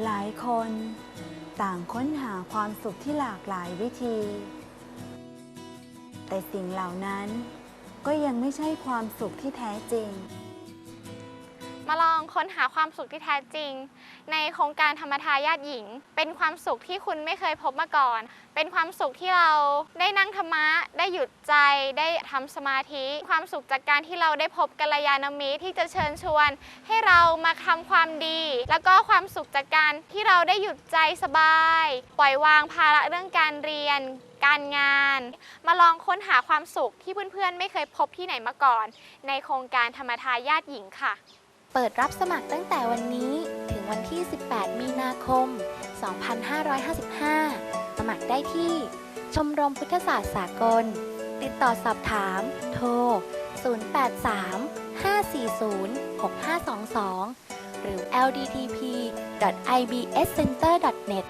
หลายคน ต่างค้นหาความสุขที่หลากหลายวิธี แต่สิ่งเหล่านั้นก็ยังไม่ใช่ความสุขที่แท้จริง มาลองค้นหาความสุขที่แท้จริง ในโครงการธรรมทายาทหญิง เป็นความสุขที่คุณไม่เคยพบมาก่อน เป็นความสุขที่เราได้นั่งธรรมะ ได้หยุดใจได้ทำสมาธิ ความสุขจากการที่เราได้พบกัลยาณมิตรที่จะเชิญชวน ให้เรามาทำความดี แล้วก็ความสุขจากการที่เราได้หยุดใจสบาย ปล่อยวางภาระเรื่องการเรียนการงาน มาลองค้นหาความสุขที่เพื่อนๆ ไม่เคยพบที่ไหนมาก่อน ในโครงการธรรมทายาทหญิงค่ะ เปิดรับสมัครตั้งแต่วันนี้ถึงวันที่ 18 มีนาคม 2555 สมัครได้ที่ ชมรมพุทธศาสตร์สากล ติดต่อสอบถาม โทร 083 540 6522 หรือ lddp.ibscenter.net